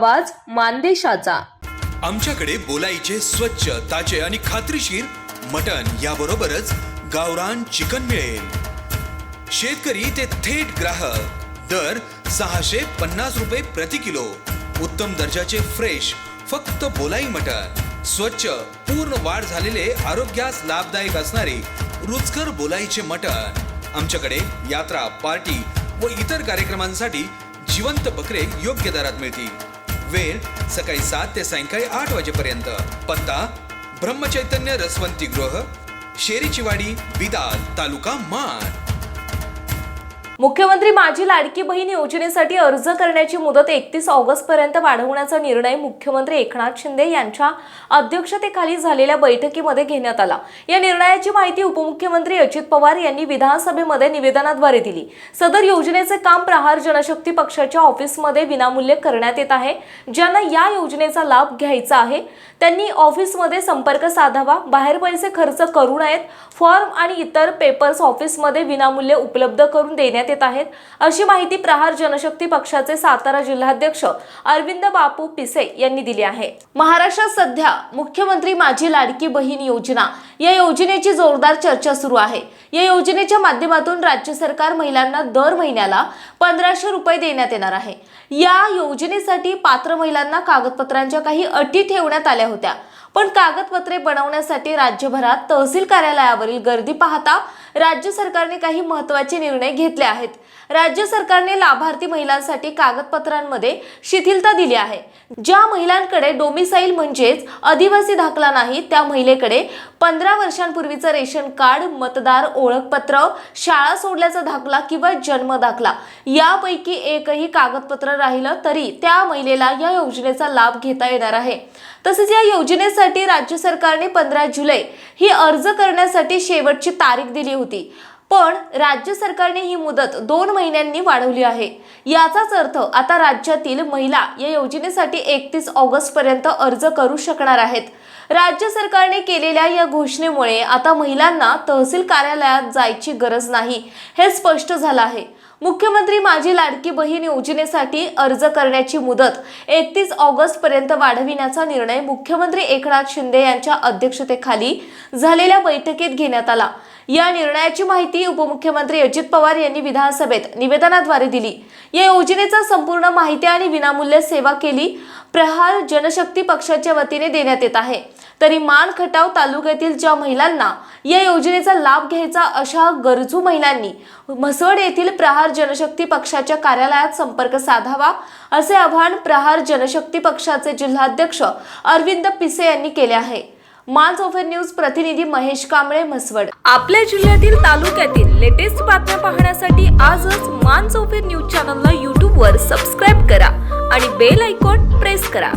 आवाज मानदेशाचा. आमच्याकडे बोलाईचे स्वच्छ ताजे आणि खात्रीशीर मटन याबरोबरच गावरान चिकन मिळेल. शेतकरी ते थेट ग्राहक. दर सहाशे पन्नास रुपये प्रति किलो. उत्तम दर्जाचे फ्रेश फक्त बोलाई मटन स्वच्छ पूर्ण वाढ झालेले आरोग्यास लाभदायक असणारे रुचकर बोलाईचे मटन आमच्याकडे यात्रा पार्टी व इतर कार्यक्रमांसाठी जिवंत बकरे योग्य दरात मिळतील. वेळ सकाळी सात ते सायंकाळी आठ वाजेपर्यंत. पत्ता ब्रह्मचैतन्य रसवंती गृह शेरीची वाडी बिदाल तालुका मान मुख्यमंत्री माझी लाडकी बहीण योजनेसाठी अर्ज करण्याची मुदत एकतीस ऑगस्ट पर्यंत वाढवण्याचा निर्णय मुख्यमंत्री एकनाथ शिंदे यांच्या अध्यक्षतेखाली झालेल्या बैठकीमध्ये घेण्यात आला. या निर्णयाची माहिती उपमुख्यमंत्री अजित पवार यांनी विधानसभेमध्ये निवेदनाद्वारे दिली. सदर योजनेचे काम प्रहार जनशक्ती पक्षाच्या ऑफिसमध्ये विनामूल्य करण्यात येत आहे. ज्यांना या योजनेचा लाभ घ्यायचा आहे त्यांनी ऑफिसमध्ये संपर्क साधावा बाहेर पैसे खर्च करू नयेत फॉर्म आणि इतर पेपर्स ऑफिसमध्ये विनामूल्य उपलब्ध करून देण्यात येत आहेत. अशी माहिती प्रहार जनशक्ती पक्षाचे सातारा जिल्हाध्यक्ष अरविंद बापू पिसे यांनी दिली आहे. महाराष्ट्रात सध्या मुख्यमंत्री माझी लाडकी बहीण योजना या योजनेची जोरदार चर्चा सुरू आहे. या योजनेच्या माध्यमातून राज्य सरकार महिलांना दर महिन्याला पंधराशे रुपये देण्यात येणार आहे. या योजनेसाठी पात्र महिलांना कागदपत्रांच्या काही अटी ठेवण्यात आल्या होत्या. पण कागदपत्रे बनवण्यासाठी राज्यभरात तहसील कार्यालयावरील गर्दी पाहता राज्य सरकारने काही महत्त्वाचे निर्णय घेतले आहेत. राज्य सरकारने लाभार्थी महिलांसाठी कागदपत्रांमध्ये शिथिलता दिली आहे. ज्या महिलांकडे डोमिसाईल म्हणजेच आदिवासी दाखला नाही त्या महिलेकडे पंधरा वर्षांपूर्वीचं रेशन कार्ड मतदार ओळखपत्र शाळा सोडल्याचा दाखला किंवा जन्म दाखला यापैकी एकही कागदपत्र राहिलं तरी त्या महिलेला या योजनेचा लाभ घेता येणार आहे. तसेच या योजनेसाठी राज्य सरकारने पंधरा जुलै ही अर्ज करण्यासाठी शेवटची तारीख दिली होती. पण राज्य सरकारने ही मुदत दोन महिन्यांनी वाढवली आहे. याचाच अर्थ आता राज्यातील महिला या योजनेसाठी एकतीस ऑगस्ट पर्यंत अर्ज करू शकणार आहेत. राज्य सरकारने केलेल्या या घोषणेमुळे आता महिलांना तहसील कार्यालयात जायची गरज नाही हे स्पष्ट झालं आहे. मुख्यमंत्री माझी लाडकी बहीण योजनेसाठी अर्ज करण्याची मुदत एकतीस ऑगस्ट पर्यंत वाढविण्याचा निर्णय मुख्यमंत्री एकनाथ शिंदे यांच्या अध्यक्षतेखाली झालेल्या बैठकीत घेण्यात आला. या निर्णयाची माहिती उपमुख्यमंत्री अजित पवार यांनी विधानसभेत निवेदनाद्वारे दिली. या योजनेचा संपूर्ण माहिती आणि विनामूल्य सेवा केली प्रहार जनशक्ती पक्षाच्या वतीने देण्यात येत आहे. तरी मान खटाव तालुक्यातील ज्या महिलांना या योजनेचा लाभ घ्यायचा अशा गरजू महिलांनी म्हसवड येथील प्रहार जनशक्ती पक्षाच्या कार्यालयात संपर्क साधावा असे आवाहन प्रहार जनशक्ती पक्षाचे जिल्हाध्यक्ष अरविंद पिसे यांनी केले आहे. मान्स ओफर न्यूज प्रतिनिधी महेश कांबळे म्हसवड. आपल्या जिल्ह्यातील तालुक्यातील लेटेस्ट बातम्या पाहण्यासाठी आजच मान्स ओफर न्यूज चॅनलला यूट्यूबवर सबस्क्राईब करा आणि बेल आयकॉन प्रेस करा.